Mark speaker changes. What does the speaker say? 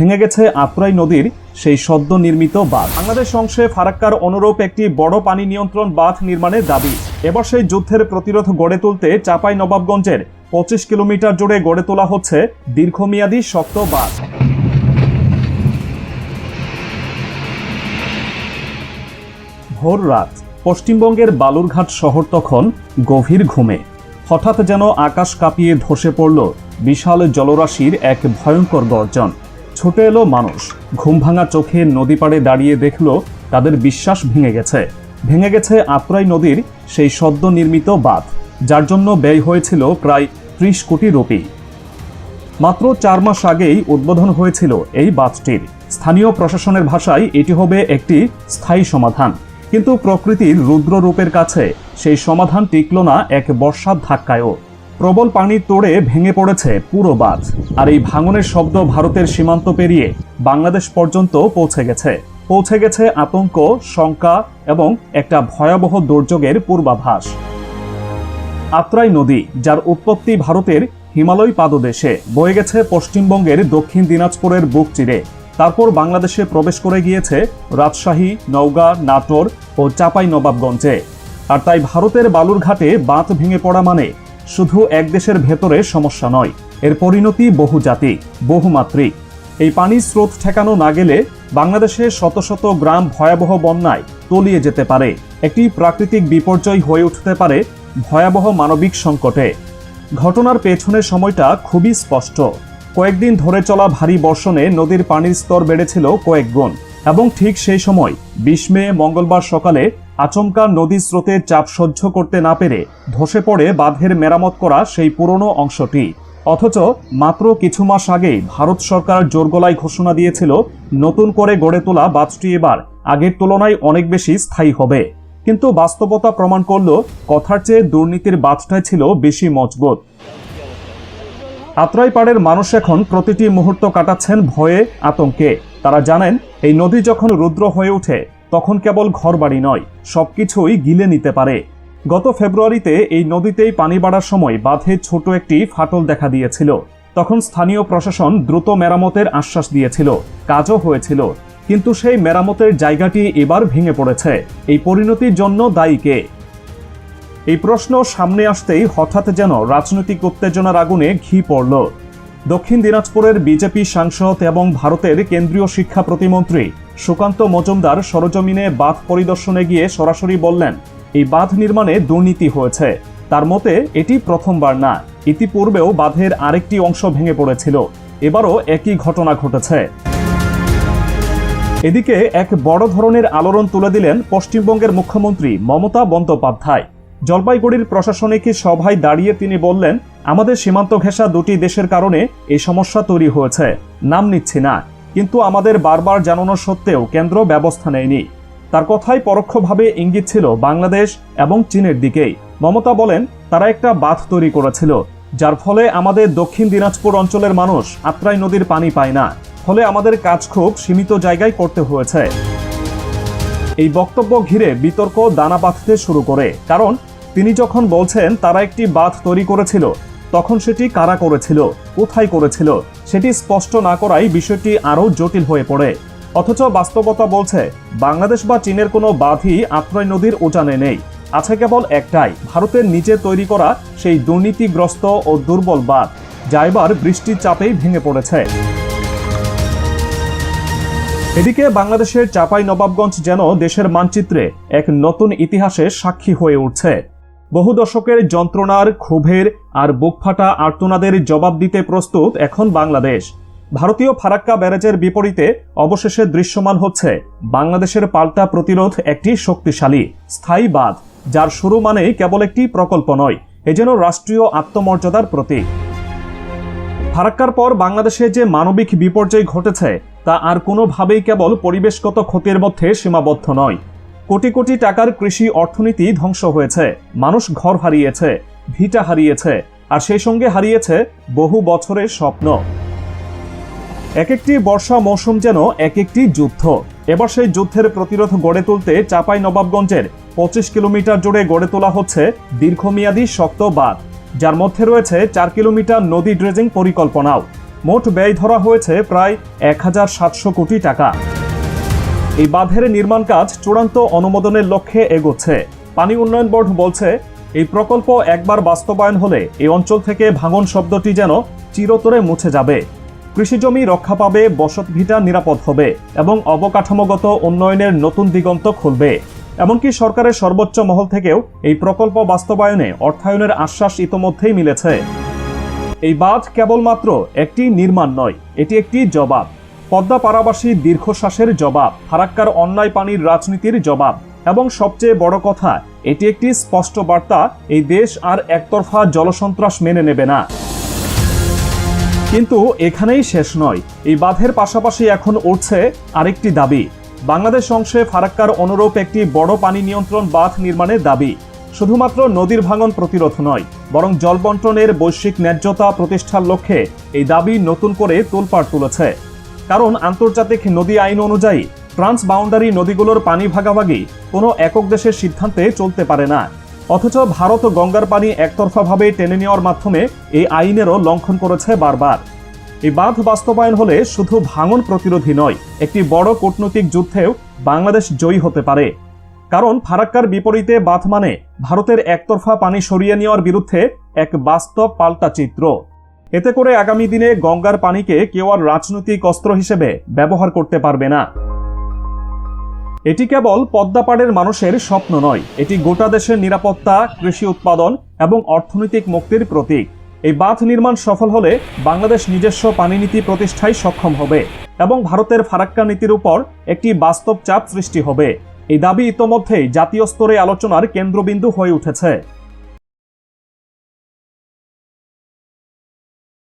Speaker 1: ভেঙে গেছে আত্রাই নদীর সেই সদ্য নির্মিত বাঁধ। বাংলাদেশ অংশে ফারাক্কার অনুরূপ একটি বড় পানি নিয়ন্ত্রণ বাঁধ নির্মাণের দাবি। এবার সেই যুদ্ধের প্রতিরোধ গড়ে তুলতে চাপাই নবাবগঞ্জের পঁচিশ কিলোমিটার জুড়ে গড়ে তোলা হচ্ছে দীর্ঘমেয়াদী শক্ত বাঁধ। ভোর রাত, পশ্চিমবঙ্গের বালুরঘাট শহর তখন গভীর ঘুমে। হঠাৎ যেন আকাশ কাঁপিয়ে ধসে পড়ল বিশাল জলরাশির এক ভয়ঙ্কর গর্জন। ছুটে এলো মানুষ। ঘুম ভাঙা চোখে নদী পাড়ে দাঁড়িয়ে দেখল, তাদের বিশ্বাস ভেঙে গেছে। ভেঙে গেছে আত্রাই নদীর সেই সদ্য নির্মিত বাঁধ, যার জন্য ব্যয় হয়েছিল প্রায় ত্রিশ কোটি রুপি। মাত্র চার মাস আগেই উদ্বোধন হয়েছিল এই বাঁধটির। স্থানীয় প্রশাসনের ভাষায় এটি হবে একটি স্থায়ী সমাধান। কিন্তু প্রকৃতির রুদ্র রূপের কাছে সেই সমাধান টিকল না এক বর্ষার ধাক্কায়ও। প্রবল পানি তোড়ে ভেঙে পড়েছে পুরো বাঁধ। আর এই ভাঙনের শব্দ ভারতের সীমান্ত পেরিয়ে বাংলাদেশ পর্যন্ত পৌঁছে গেছে। পৌঁছে গেছে আতঙ্ক, শঙ্কা এবং একটা ভয়াবহ দুর্যোগের পূর্বাভাস। আত্রাই নদী, যার উৎপত্তি ভারতের হিমালয় পাদদেশে, বয়ে গেছে পশ্চিমবঙ্গের দক্ষিণ দিনাজপুরের বুক চিরে। তারপর বাংলাদেশে প্রবেশ করে গিয়েছে রাজশাহী, নওগাঁ, নাটোর ও চাপাই নবাবগঞ্জে আর তাই ভারতের বালুরঘাটে বাঁধ ভেঙে পড়া মানে শুধু এক দেশের ভেতরে সমস্যা নয়, এর পরিণতি বহুজাতিক বহুমাত্রিক এই পানির স্রোত ঠেকানো না গেলে বাংলাদেশে শত শত গ্রাম ভয়াবহ বন্যায় তলিয়ে যেতে পারে। একটি প্রাকৃতিক বিপর্যয় হয়ে উঠতে পারে ভয়াবহ মানবিক সংকটে। ঘটনার পেছনের সময়টা খুবই স্পষ্ট। কয়েকদিন ধরে চলা ভারী বর্ষণে নদীর পানির স্তর বেড়েছিল কয়েক গুণ এবং ঠিক সেই সময়, বিশ মে মঙ্গলবার সকালে আচমকা নদীর স্রোতে চাপ সহ্য করতে না পেরে ধসে পড়ে বাঁধের মেরামত করা সেই পুরনো অংশটি। অথচ মাত্র কিছু মাস আগেই ভারত সরকার জোরগলায় ঘোষণা দিয়েছিল, নতুন করে গড়ে তোলা বাঁধটি এবার আগের তুলনায় অনেক বেশি স্থায়ী হবে। কিন্তু বাস্তবতা প্রমাণ করল, কথার চেয়ে দুর্নীতির বাঁধটাই ছিল বেশি মজবুত। আত্রাই পাড়ের মানুষ এখন প্রতিটি মুহূর্ত কাটাচ্ছেন ভয়ে, আতঙ্কে। তারা জানেন, এই নদী যখন রুদ্র হয়ে ওঠে তখন কেবল ঘরবাড়ি নয়, সবকিছুই গিলে নিতে পারে। গত ফেব্রুয়ারিতে এই নদীতেই পানি বাড়ার সময় বাঁধে ছোট একটি ফাটল দেখা দিয়েছিল। তখন স্থানীয় প্রশাসন দ্রুত মেরামতের আশ্বাস দিয়েছিল। কাজও হয়েছিল। কিন্তু সেই মেরামতের জায়গাটি এবার ভেঙে পড়েছে। এই পরিণতির জন্য দায়ী কে? এই প্রশ্ন সামনে আসতেই হঠাৎ যেন রাজনৈতিক উত্তেজনার আগুনে ঘি পড়ল। দক্ষিণ দিনাজপুরের বিজেপি সাংসদ এবং ভারতের কেন্দ্রীয় শিক্ষা প্রতিমন্ত্রী সুকান্ত মজুমদার সরজমিনে বাঁধ পরিদর্শনে গিয়ে সরাসরি বললেন, এই বাঁধ নির্মাণে দুর্নীতি হয়েছে। তার মতে, এটি প্রথমবার না। ইতিপূর্বেও বাঁধের আরেকটি অংশ ভেঙে পড়েছিল। এবারও একই ঘটনা ঘটেছে। এদিকে এক বড় ধরনের আলোড়ন তুলে দিলেন পশ্চিমবঙ্গের মুখ্যমন্ত্রী মমতা বন্দ্যোপাধ্যায়। জলপাইগুড়ির প্রশাসনিক সভায় দাঁড়িয়ে তিনি বললেন, আমাদের সীমান্ত ঘেঁষা দুটি দেশের কারণে এই সমস্যা তৈরি হয়েছে। নাম নিচ্ছি না। কিন্তু আমাদের বারবার জানানো সত্ত্বেও কেন্দ্র ব্যবস্থা নেয়নি। তার কথায় পরোক্ষভাবে ইঙ্গিত ছিল বাংলাদেশ এবং চীনের দিকেই। মমতা বলেন, তারা একটা বাঁধ তৈরি করেছিল, যার ফলে আমাদের দক্ষিণ দিনাজপুর অঞ্চলের মানুষ আত্রাই নদীর পানি পায় না। ফলে আমাদের কাজ খুব সীমিত জায়গায় করতে হয়েছে। এই বক্তব্য ঘিরে বিতর্ক দানা বাঁধতে শুরু করে, কারণ তিনি যখন বলছেন, তারা একটি বাঁধ তৈরি করেছিল তখন সেটি কারা করেছিল, কোথায় করেছিল, সেটি স্পষ্ট না করাই বিষয়টি আরও জটিল হয়ে পড়ে। অথচ বাস্তবতা বলছে, বাংলাদেশ বা চীনের কোনো বাঁধই আত্রয় নদীর উজানে নেই। আছে কেবল একটাই, ভারতের নিজে তৈরি করা সেই দুর্নীতিগ্রস্ত ও দুর্বল বাঁধ, যা এবার বৃষ্টির চাপেই ভেঙে পড়েছে। এদিকে বাংলাদেশের চাপাই নবাবগঞ্জ যেন দেশের মানচিত্রে এক নতুন ইতিহাসের সাক্ষী হয়ে উঠছে। বহু দশকের যন্ত্রণার ক্ষোভের আর বুকফাটা আর্তনাদের জবাব দিতে প্রস্তুত এখন বাংলাদেশ। ভারতীয় ফারাক্কা ব্যারেজের বিপরীতে অবশেষে দৃশ্যমান হচ্ছে বাংলাদেশের পাল্টা প্রতিরোধ একটি শক্তিশালী, স্থায়ী বাঁধ, যার শুরু মানে কেবল একটি প্রকল্প নয়, এ যেন রাষ্ট্রীয় আত্মমর্যাদার প্রতীক। ফারাক্কার পর বাংলাদেশে যে মানবিক বিপর্যয় ঘটেছে, তা আর কোনোভাবেই কেবল পরিবেশগত ক্ষতির মধ্যে সীমাবদ্ধ নয়। কোটি কোটি টাকার কৃষি অর্থনীতি ধ্বংস হয়েছে। মানুষ ঘর হারিয়েছে, ভিটা হারিয়েছে, আর সেই সঙ্গে হারিয়েছে বহু বছরের স্বপ্ন। এক একটি বর্ষা মৌসুম যেন এক একটি যুদ্ধ। এবার সেই যুদ্ধের প্রতিরোধ গড়ে তুলতে চাপাই নবাবগঞ্জের পঁচিশ কিলোমিটার জুড়ে গড়ে তোলা হচ্ছে দীর্ঘমেয়াদী শক্ত বাঁধ। যার মধ্যে রয়েছে চার কিলোমিটার নদী ড্রেজিং পরিকল্পনাও। মোট ব্যয় ধরা হয়েছে প্রায় এক হাজার সাতশো কোটি টাকা। এই বাঁধের নির্মাণ কাজ চূড়ান্ত অনুমোদনের লক্ষ্যে এগোচ্ছে। পানি উন্নয়ন বোর্ড বলছে, এই প্রকল্প একবার বাস্তবায়ন হলে এই অঞ্চল থেকে ভাঙন শব্দটি যেন চিরতরে মুছে যাবে। কৃষিজমি রক্ষা পাবে বসতভিটা নিরাপদ হবে এবং অবকাঠামোগত উন্নয়নের নতুন দিগন্ত খুলবে। এমনকি সরকারের সর্বোচ্চ মহল থেকেও এই প্রকল্প বাস্তবায়নে অর্থায়নের আশ্বাস ইতোমধ্যেই মিলেছে। এই বাঁধ কেবলমাত্র একটি নির্মাণ নয়, এটি একটি জবাব। পদ্মা পাড়াবাসী দীর্ঘশ্বাসের জবাব, ফারাক্কার অন্যায় পানির রাজনীতির জবাব। এবং সবচেয়ে বড় কথা, এটি একটি স্পষ্ট বার্তা, এই দেশ আর একতরফা জলসন্ত্রাস মেনে নেবে না। কিন্তু এখানেই শেষ নয়। এই বাঁধের পাশাপাশি এখন উঠছে আরেকটি দাবি। বাংলাদেশ অংশে ফারাক্কার অনুরূপ একটি বড় পানি নিয়ন্ত্রণ বাঁধ নির্মাণের দাবি। শুধুমাত্র নদীর ভাঙন প্রতিরোধ নয়, বরং জল বন্টনের বৈশ্বিক ন্যায্যতা প্রতিষ্ঠার লক্ষ্যে এই দাবি নতুন করে তোলপাড় তুলেছে। কারণ আন্তর্জাতিক নদী আইন অনুযায়ী ট্রান্স বাউন্ডারি নদীগুলোর পানি ভাগাভাগি কোনো একক দেশের সিদ্ধান্তে চলতে পারে না। অথচ ভারত গঙ্গার পানি একতরফাভাবে টেনে নেওয়ার মাধ্যমে এই আইনেরও লঙ্ঘন করেছে বারবার। এই বাঁধ বাস্তবায়ন হলে শুধু ভাঙন প্রতিরোধী নয়, একটি বড় কূটনৈতিক যুদ্ধেও বাংলাদেশ জয়ী হতে পারে। কারণ ফারাক্কার বিপরীতে বাঁধ মানে ভারতের একতরফা পানি সরিয়ে নেওয়ার বিরুদ্ধে এক বাস্তব পাল্টা চিত্র। এতে করে আগামী দিনে গঙ্গার পানিকে কেউ আর রাজনৈতিক অস্ত্র হিসেবে ব্যবহার করতে পারবে না। এটি কেবল পদ্মাপাড়ের মানুষের স্বপ্ন নয়, এটি গোটা দেশের নিরাপত্তা, কৃষি উৎপাদন এবং অর্থনৈতিক মুক্তির প্রতীক। এই বাঁধ নির্মাণ সফল হলে বাংলাদেশ নিজস্ব পানি নীতি প্রতিষ্ঠায় সক্ষম হবে এবং ভারতের ফারাক্কা নীতির উপর একটি বাস্তব চাপ সৃষ্টি হবে। এই দাবি ইতোমধ্যেই জাতীয় স্তরে আলোচনার কেন্দ্রবিন্দু হয়ে উঠেছে।